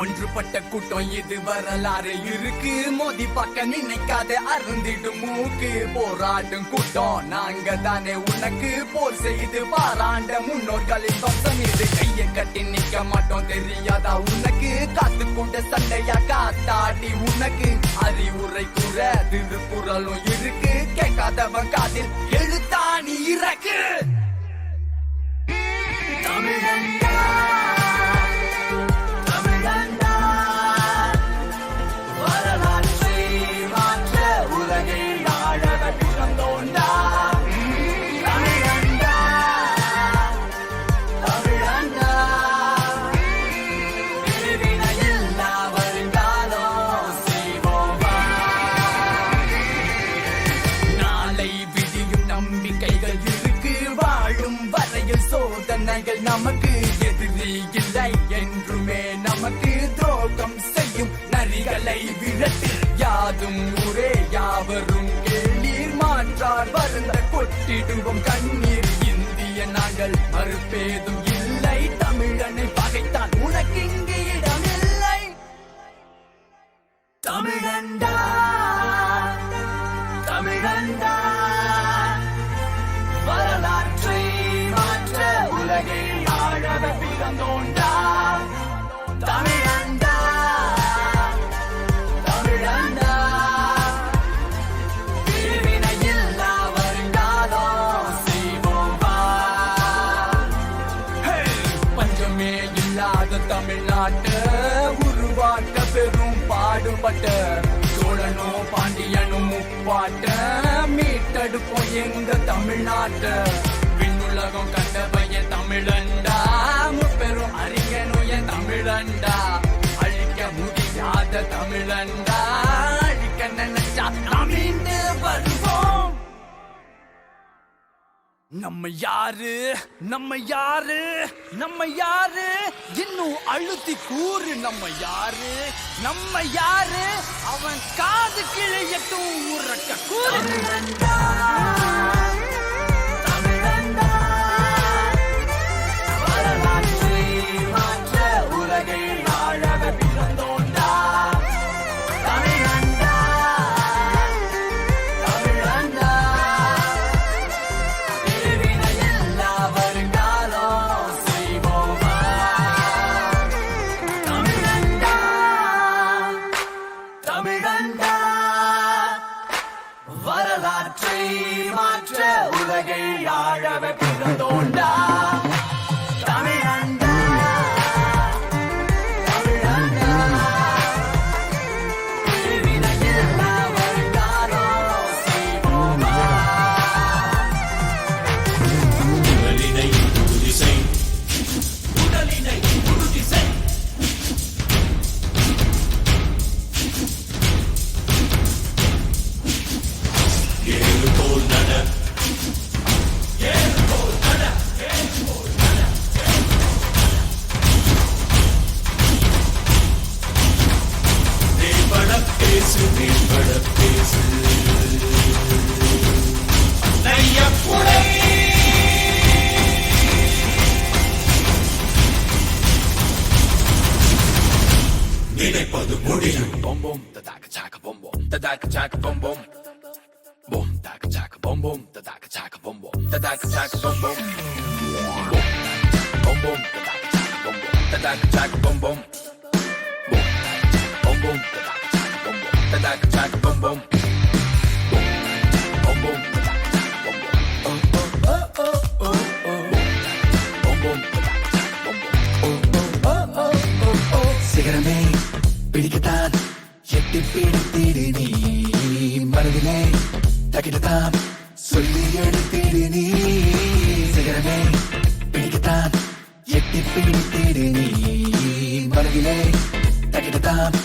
ஒன்றுபட்ட கூட்டம் இது வரலாறு இருக்கு. மோதி பார்க்க நினைக்காத அருந்திடும் மூக்கு. போராடும் கூட்டம் நாங்க தானே உனக்கு. போர் செய்து பாராண்ட முன்னோர்களின் வம்சம் இது. கைய கட்டி நிக்க மாட்டோம் தெரியாதா உனக்கு? காத்து கொண்ட சண்டையா காத்தாடி உனக்கு? அறிவுரை கூற திருக்குறளும் இருக்கு. கேட்காதவன் காதில் எழுத்தாணி இறக்கு. சோதனைகள் நமக்கு எதிரி இல்லை என்றுமே நமக்கு துரோகம் செய்யும் நரிகளை விரட்டு. யாதும் ஊரே யாவரும் கேளீர். மாற்றார் வருந்த கொட்டிடுவோம் கண்ணீர். இந்திய நாங்கள் மறுப்பேதும் இல்லை. தமிழனை பகைத்த ஆழவ பிறந்தோண்டா தமிழண்டா தமிழண்டா வருங்காலம் செய்வோமா பஞ்சமே இல்லாத தமிழ்நாட்டை உருவாக்க பெரும் பாடுபட்ட சோழனோ பாண்டியனும் முப்பாட்ட மீட்டெடுப்போம் எங்க தமிழ்நாட்டை விண்ணுலகம் கண்ட பையன் தமிழண்டா அறிஞனுய தமிழண்டா. அழிக்க முடியாத தமிழண்டா. அழிக்க நினைச்சா நாம் மீண்டு வருவோம். நம்ம யாரு? நம்ம யாரு? நம்ம யாரு? இன்னும் அழுத்தி கூறு நம்ம யாரு? நம்ம யாரு? அவன் காது கிளையட்டும் உறக்க கூறு. தமிழண்டா வரலாற்றை மாற்ற உலகை ஆழவே பிறந்தோண்டா. நினைப்பது முடியும் Boom boom, da da chaka boom boom, da da chaka boom boom. Boom, da chaka boom boom, da da chaka boom boom, da da chaka boom boom. Boom, boom, da da chaka boom boom, da da chaka boom boom. Boom, boom எடுத்திடு நீ சிகரமே பிடிக்கத்தான். எட்டி பிடித்திடு நீ. மனதிலே தகிடத்தான்